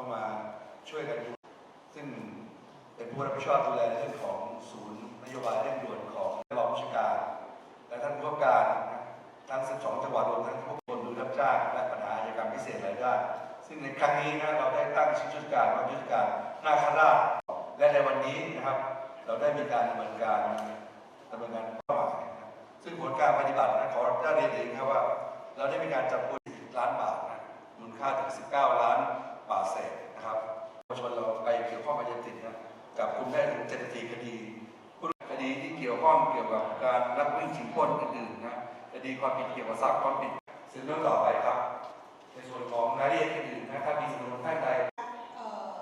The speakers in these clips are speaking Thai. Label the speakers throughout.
Speaker 1: เข้ามาช่วยกันดูซึ่งเป็นผู้รับผิดชอบดูแลเรื่องของศูนย์นโยบายเร่งด่วนของรองผู้การ และท่านผู้การทั้ง 12 จังหวัดรวมทั้งทุกคนดูรับจ้างและปัญหาอุชญากรรมพิเศษหลายด้านซึ่งในครั้งนี้นะเราได้ตั้งชุดยุทการมายุทธการนาคาราชและในวันนี้นะครับ เราได้มีการดำเนินการดำเนินการเป้าหมายซึ่งผลการปฏิบัตินะขอได้เรียนเองครับว่า เราได้มีการจับกลุ่ม ข้องกับยาเสพติดนะกับคุมได้ถึง74คดีคดีที่เกี่ยวข้องเกี่ยวกับการลักวิ่งชิงปล้นอื่นๆนะคดีความผิดเกี่ยวกับทรัพย์ความผิดซึ่งเรื่องต่อไปครับ ในส่วนของรายละเอียดอื่นๆนะครับมีสำนวนท่านใด
Speaker 2: เอ่อ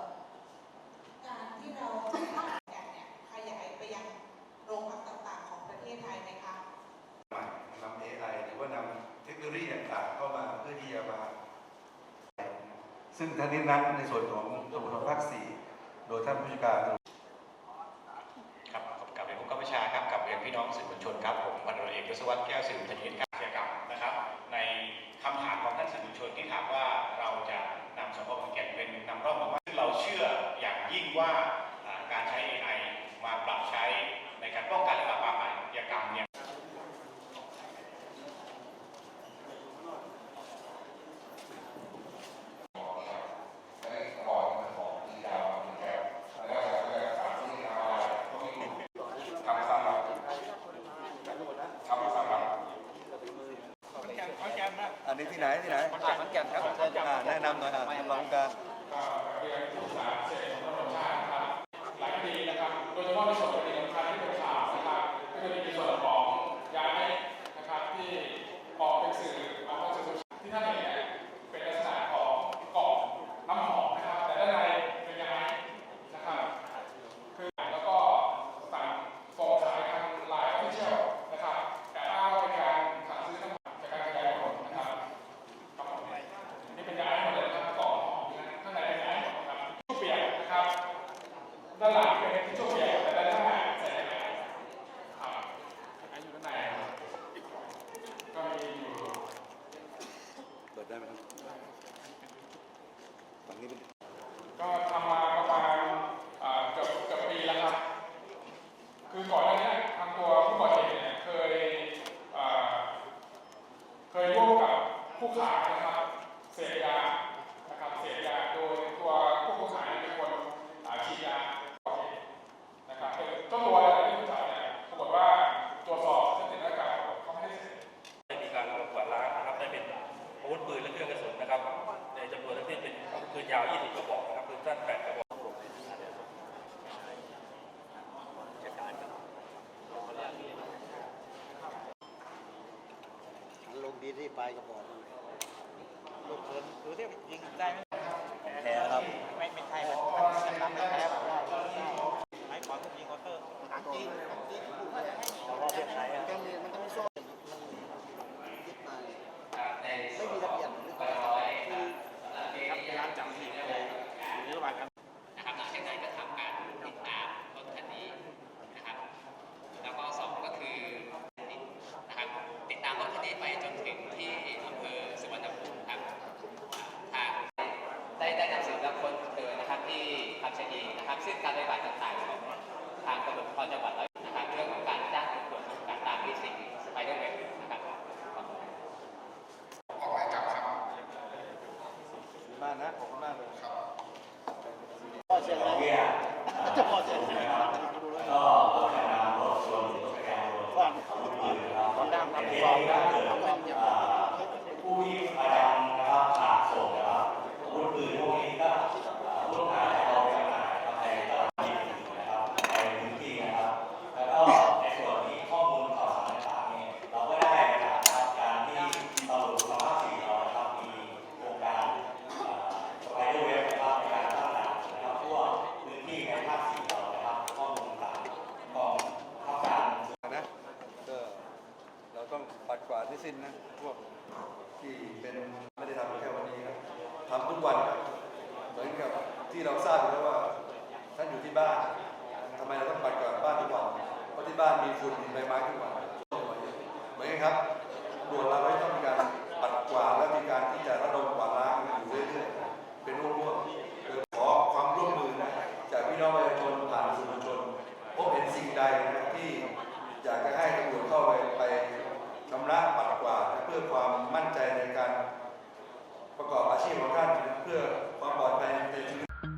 Speaker 2: การที่เราจะทำกันเนี่ยขยายไปยังโรงพักต่างๆของประเทศไทยไหมคะ
Speaker 1: ใหม่นำ AI หรือว่านำเทคโนโลยีต่างๆเข้ามาเพื่อที่จะมาซึ่งทั้งนี้นั้นในส่วนของตำรวจภาคสี่ โดยท่านผู้จัดการ
Speaker 3: ครับผมกับเรียนผมก็ประชาครับกับเรียนพี่น้องสื่อมวลชนครับผมพันตำรวจเอกยศวัฒน์แก้วสืบทนิตการอาชญากรรมนะครับ ในคำถามของท่านสื่อมวลชนที่ถามว่าเราจะนำสพบางแก่นเป็นนำร่องมาว่าซึ่งเราเชื่ออย่างยิ่งว่าอ่าการใช้ AI มาปรับใช้ในการป้องกันและปราบปรามอาชญากรรมเนี่ย
Speaker 1: ที่ไหนที่ไหนขอนแก่นครับแนะนำหน่อยอะท่านรองผู้การ
Speaker 4: ได้านในก็มีอยู่
Speaker 1: เปิดไหมครับฝั่งนี้เป็น
Speaker 4: ก็ทำมาประมาณอ่าเกือบเกือบปีแล้วครับ คือก่อนหน้านี้ทางตัวผู้ก่อเหตุเนี่ยเคยอ่าเคยร่วมกับผู้ขายนะครับเสพยานะครับเสพยาโดยตัวผู้ขายเป็นคนอ่าฉีดยาก่อเหตุนะครับคือเจ้าตัวเนี่ยที่ผู้ขายเนี่ยปรากฏว่าตรวจสอบเสพติดและการเขาไม่ได้เสพ
Speaker 5: ได้มีการกวาดล้างนะครับได้เป็นอาวุธปืนและเครื่องกระสุนนะครับในจำนวนทั้งสิ้นเป็นปืนยาว 20 กระบอกนะครับปืนสั้น 8 กระบอก
Speaker 6: ลงดีที่ ปลายกระบอกลูกเพิ่นดูที่ยิงได้ไหม
Speaker 1: แพ้ครับ
Speaker 6: ไม่ไม่ใช่มันมันจะทำไม่แพ้แบบได้ไม้ขวาก็ยิงคอเตอร์หางจริงจริงแต่ว่าเป็นไหนอะมันจะไม่โซ่มันยึดมาไม่มีระเบียบหรือเปล่าคือครับร้านจับผิดอะไรหรือระหว่างการ
Speaker 7: นะครับหลังจากนั้นก็ทำการติดตามรถคันนี้นะครับ แล้วก็สองก็คือนะครับติดตามรถคันนี้ไปจนถึงที่อำเภอสุวรรณภูมิครับทางได้ได้นำสืบและค้นเจอนะครับที่คำชะอีนะครับ ซึ่งการปฏิบัติต่างๆของทางตำรวจภูธรจังหวัดร้อยเอ็ดนะครับ เรื่องของการจ้างตำรวจการตามที่สิ่งสไปเดอร์เว็บนะครับขอบคุณ
Speaker 1: มากนะ ขอบคุณมากเลย
Speaker 6: พ่อเสียงอะไรจะพ่อเสียงอะไรก็ฟังฟังดังครับฟังดังทำเป็นอย่าง
Speaker 8: ผู้ที่พยายามนะครับขาดส่งนะครับอาวุธปืนพวกนี้ก็ลูกหาเอาไปขายกับในตลาดที่นะครับในพื้นที่นะครับ แล้วก็ในส่วนที่ข้อมูลข่าวสารต่างๆเนี่ยเราก็ได้นะครับการที่ตำรวจภูธรภาคสี่เรานะครับมีโครงการสไปเดอร์เว็บนะครับในการตั้งด่านนะครับทั่วพื้นที่ในภาคสี่เรานะครับข้อมูลต่างๆของข้าการ
Speaker 1: นะก็เรา ต้องปัดกวาดให้สิ้นนะพวกที่เป็นไม่ได้ทำแค่วันนี้ครับทำทุกวันครับเหมือนกับที่เราทราบแล้วว่าท่านอยู่ที่บ้านทำไมเราต้องปัดกวาดบ้านทุกวันเพราะที่บ้านมีฝุ่นมีใบไม้ทุกวันเหมือนกันครับตำรวจเราไม่ต้องมีการปัดกวาดและมีการที่จะระดมกวาดล้างอยู่เรื่อยๆเป็นร่วมๆโดยขอความร่วมมือนะจากพี่น้องประชาชนผ่านสื่อมวลชน พื่อความมั่นใจในการประกอบอาชีพของท่านเพื่อความปลอดภัยในชีวิต